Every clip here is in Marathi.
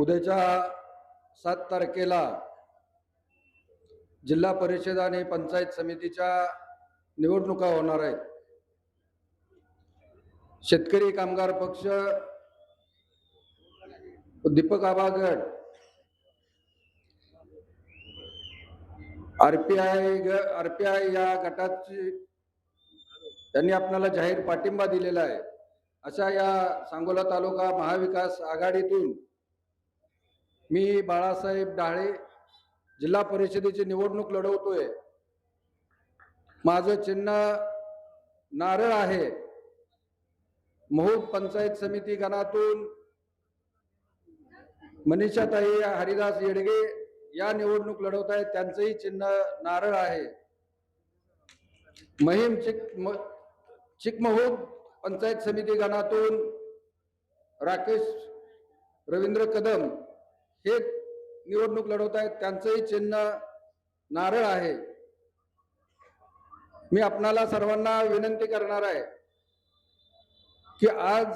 उद्याच्या सात तारखेला जिल्हा परिषद आणि पंचायत समितीच्या निवडणुका होणार आहेत. शेतकरी कामगार पक्ष दीपक आबागड आरपीआय आरपीआय या गटाची त्यांनी आपल्याला जाहीर पाठिंबा दिलेला आहे. अशा या सांगोला तालुका महाविकास आघाडीतून मी बाळासाहेब डाळे जिल्हा परिषदेची निवडणूक लढवतोय. माझं चिन्ह नारळ आहे. महूद पंचायत समिती गणातून मनीषाताई हरिदास येडगे या निवडणूक लढवत आहेत. त्यांचंही चिन्ह नारळ आहे. महिम चिक म- चिकमहूद पंचायत समिती गणातून राकेश रवींद्र कदम हे निवडणूक लढवत आहेत. त्यांचंही चिन्ह नारळ आहे. मी आपणाला सर्वांना विनंती करणार आहे की आज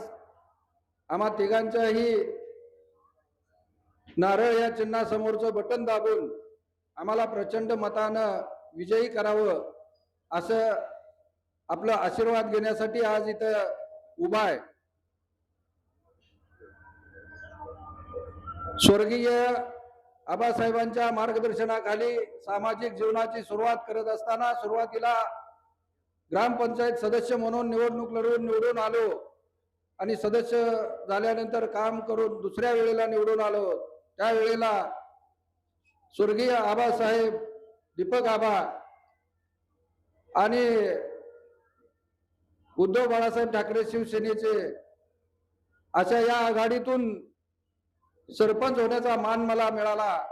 आम्हा तिघांच्याही नारळ या चिन्हासमोरचं बटन दाबून आम्हाला प्रचंड मतानं विजयी करावं असं आपला आशीर्वाद घेण्यासाठी आज इथं उभा आहे. स्वर्गीय आबासाहेबांच्या मार्गदर्शनाखाली सामाजिक जीवनाची सुरुवात करत असताना सुरुवातीला ग्रामपंचायत सदस्य म्हणून निवडणूक लढवून निवडून आलो आणि सदस्य झाल्यानंतर काम करून दुसऱ्या वेळेला निवडून आलो. त्यावेळेला स्वर्गीय आबासाहेब दीपक आबा आणि उद्धव बाळासाहेब ठाकरे शिवसेनेचे अशा या आघाडीतून सरपंच होण्याचा मान मला मिळाला.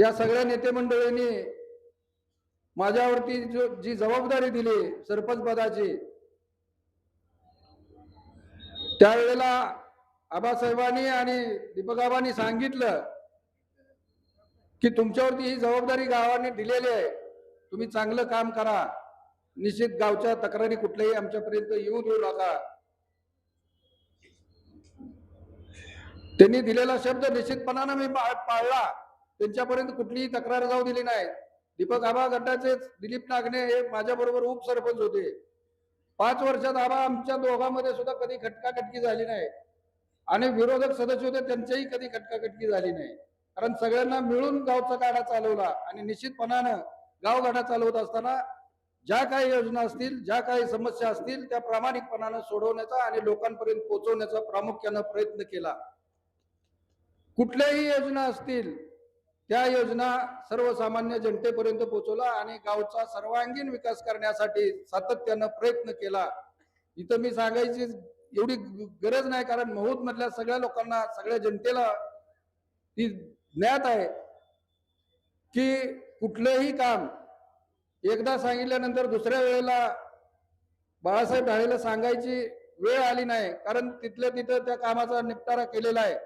या सगळ्या नेते मंडळींनी माझ्यावरती जो जी जबाबदारी दिली सरपंच पदाची त्यावेळेला आबासाहेबांनी आणि दीपकाबांनी सांगितलं की तुमच्यावरती ही जबाबदारी गावाने दिलेली आहे. तुम्ही चांगलं काम करा. निश्चित गावच्या तक्रारी कुठल्याही आमच्यापर्यंत येऊ देऊ नका. त्यांनी दिलेला शब्द निश्चितपणानं मी पाळला. त्यांच्यापर्यंत कुठलीही तक्रार जाऊ दिली नाही. दीपक आबा गटाचे दिलीप नागणे हे माझ्या बरोबर उपसरपंच होते. पाच वर्षात आबा आमच्या दोघांमध्ये सुद्धा कधी खटकाखटकी झाली नाही. आणि विरोधक सदस्य होते त्यांच्याही कधी खटकाखटकी झाली नाही. कारण सगळ्यांना मिळून गावचा गाडा चालवला आणि निश्चितपणानं गाव गाडा चालवत असताना ज्या काही योजना असतील ज्या काही समस्या असतील त्या प्रामाणिकपणानं सोडवण्याचा आणि लोकांपर्यंत पोहोचवण्याचा प्रामुख्यानं प्रयत्न केला. कुठल्याही योजना असतील त्या योजना सर्वसामान्य जनतेपर्यंत पोहोचवला आणि गावचा सर्वांगीण विकास करण्यासाठी सातत्यानं प्रयत्न केला. इथं मी सांगायची एवढी गरज नाही कारण महूद मधल्या सगळ्या लोकांना सगळ्या जनतेला ती ज्ञात आहे की कुठलंही काम एकदा सांगितल्यानंतर दुसऱ्या वेळेला बाळासाहेब ढाळेला सांगायची वेळ आली नाही कारण तिथल्या तिथं त्या कामाचा निपटारा केलेला आहे.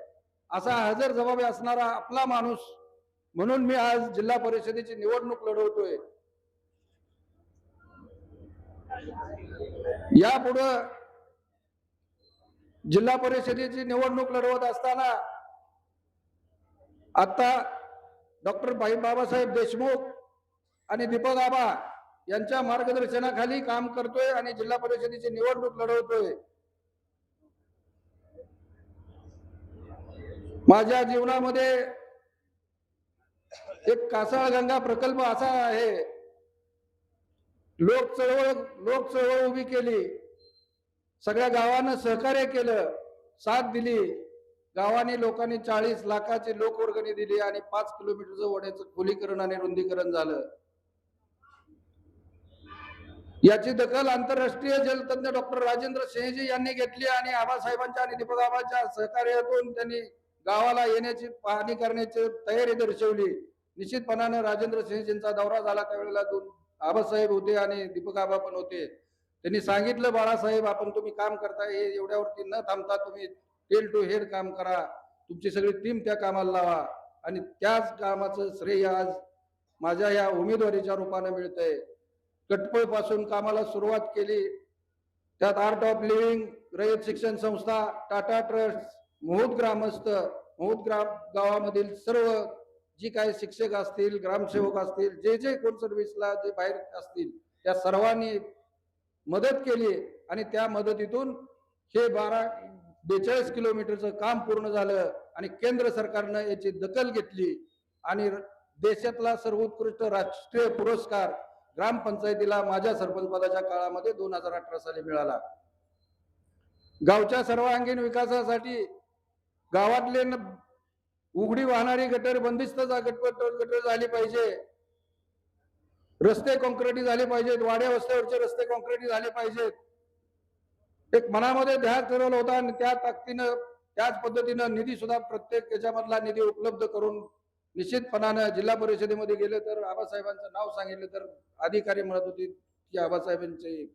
असा हजर जबाबी असणारा आपला माणूस म्हणून मी आज जिल्हा परिषदेची निवडणूक लढवतोय. यापुढं जिल्हा परिषदेची निवडणूक लढवत असताना आता डॉक्टर भाई बाबासाहेब देशमुख आणि दीपक आबा यांच्या मार्गदर्शनाखाली काम करतोय आणि जिल्हा परिषदेची निवडणूक लढवतोय. माझ्या जीवनामध्ये एक कासाळगंगा प्रकल्प असा आहे. लोक चळवळ लोक चळवळ उभी केली. सगळ्या गावानं सहकार्य केलं साथ दिली. गावाने लोकांनी चाळीस लाखाची लोकवर्गणी दिली आणि पाच किलोमीटरचं वड्याचं खोलीकरण आणि रुंदीकरण झालं. याची दखल आंतरराष्ट्रीय जलतज्ञ डॉक्टर राजेंद्र सिंहजी यांनी घेतली आणि आबासाहेबांच्या आणि दीपकाबाच्या सहकार्यातून त्यांनी गावाला येण्याची पाहणी करण्याची तयारी दर्शवली. निश्चितपणानं राजेंद्र सिंहजींचा दौरा झाला. त्यावेळेला दोन आबासाहेब होते आणि दीपक आबा पण होते. त्यांनी सांगितलं बाळासाहेब आपण तुम्ही काम करताय हे एवढ्यावरती न थांबता तुम्ही टेल टू हेड काम करा. तुमची सगळी टीम त्या कामाला लावा. आणि त्याच कामाचं श्रेय आज माझ्या या उमेदवारीच्या रूपानं मिळतंय. कटपळपासून कामाला सुरुवात केली. त्यात आर्ट ऑफ लिव्हिंग रयत शिक्षण संस्था टाटा ट्रस्ट मोहूत ग्रामस्थ मोहूत ग्राम गावामधील सर्व जी काही शिक्षक असतील ग्रामसेवक असतील जे जे कोण सर्व्हिसला जे बाहेर असतील त्या सर्वांनी मदत केली आणि त्या मदतीतून हे बारा बेचाळीस किलोमीटरचं काम पूर्ण झालं आणि केंद्र सरकारनं याची दखल घेतली आणि देशातला सर्वोत्कृष्ट राष्ट्रीय पुरस्कार ग्रामपंचायतीला माझ्या सरपंचपदाच्या काळामध्ये दोन हजार अठरा साली मिळाला. गावच्या सर्वांगीण विकासासाठी गावातले उघडी वाहणारी गटर बंदिस्त गटर झाली पाहिजे. रस्ते कॉन्क्रिटी झाले पाहिजेत. वाड्या वस्त्यावरचे रस्ते कॉन्क्रिटी झाले पाहिजेत. एक मनामध्ये ध्यास ठरवलं होता आणि त्या ताकदीनं त्याच पद्धतीनं निधी सुद्धा प्रत्येक त्याच्यामधला निधी उपलब्ध करून निश्चितपणानं जिल्हा परिषदेमध्ये गेले तर आबासाहेबांचं नाव सांगितलं तर अधिकारी म्हणत होते की आबासाहेबांचे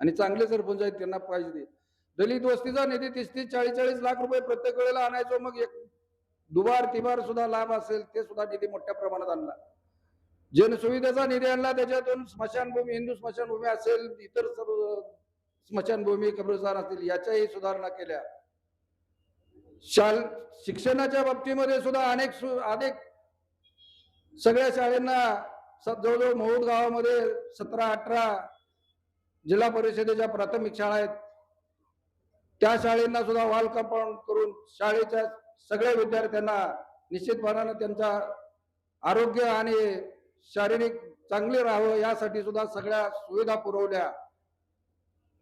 आणि चांगले सरपंच आहेत त्यांना पाहिजे दलित वस्तीचा निधी तीस तीस चाळीस चाळीस लाख रुपये प्रत्येक वेळेला आणायचो मग एक दुबार तिबार सुद्धा लाभ असेल ते सुद्धा निधी मोठ्या प्रमाणात आणला. जनसुविधेचा निधी आणला त्याच्यातून स्मशानभूमी हिंदू स्मशानभूमी असेल इतर सर्व स्मशानभूमी कब्रस्तान असतील याच्याही सुधारणा केल्या. शाल शिक्षणाच्या बाबतीमध्ये सुद्धा अनेक सु- अनेक सगळ्या शाळेंना जवळजवळ महूद गावामध्ये सतरा अठरा जिल्हा परिषदेच्या प्राथमिक शाळा आहेत. त्या शाळेंना सुद्धा वॉल कंपाऊंड करून शाळेच्या सगळ्या विद्यार्थ्यांना निश्चितपणानं त्यांचा आरोग्य आणि शारीरिक चांगले राहावं यासाठी सुद्धा सगळ्या सुविधा पुरवल्या.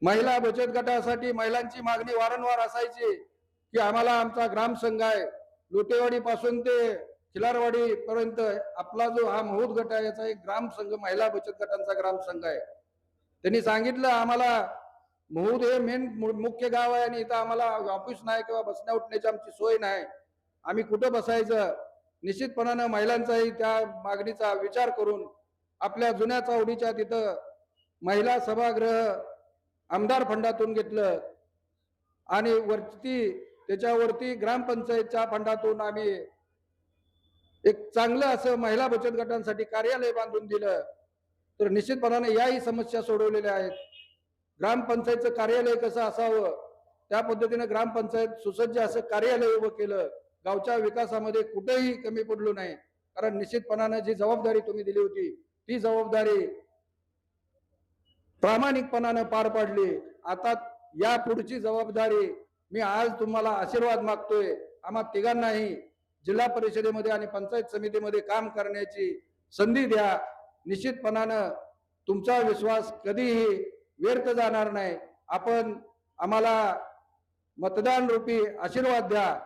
महिला बचत गटासाठी महिलांची मागणी वारंवार असायची की आम्हाला आमचा ग्रामसंघ आहे. लुटेवाडी पासून ते खिलारवाडी पर्यंत आपला जो हा महोद गट आहे याचा एक ग्राम संघ महिला बचत गटांचा ग्रामसंघ आहे. त्यांनी सांगितलं आम्हाला महूद हे मेन मुख्य गाव आहे आणि इथं आम्हाला ऑफिस नाही किंवा बसण्या उठण्याची आमची सोय नाही. आम्ही कुठं बसायचं? निश्चितपणानं महिलांचाही त्या मागणीचा विचार करून आपल्या जुन्या चावडीच्या तिथं महिला सभागृह आमदार फंडातून घेतलं. आणि वरती त्याच्यावरती ग्रामपंचायतच्या फंडातून आम्ही एक चांगलं असं महिला बचत गटांसाठी कार्यालय बांधून दिलं तर निश्चितपणाने याही समस्या सोडवलेल्या आहेत. ग्रामपंचायतचं कार्यालय कसं असावं? त्या पद्धतीने ग्रामपंचायत सुसज्ज असं कार्यालय उभं केलं. गावच्या विकासामध्ये कुठेही कमी पडलो नाही. कारण निश्चितपणानं जी जबाबदारी तुम्ही दिली होती ती जबाबदारी प्रामाणिकपणानं पार पाडली. आता या पुढची जबाबदारी मी आज तुम्हाला आशीर्वाद मागतोय. आम्हा तिघांनाही जिल्हा परिषदेमध्ये आणि पंचायत समितीमध्ये काम करण्याची संधी द्या. निश्चितपणानं तुमचा विश्वास कधीही व्यर्थ जाणार नाही. आपण आम्हाला मतदान रूपी आशीर्वाद द्या.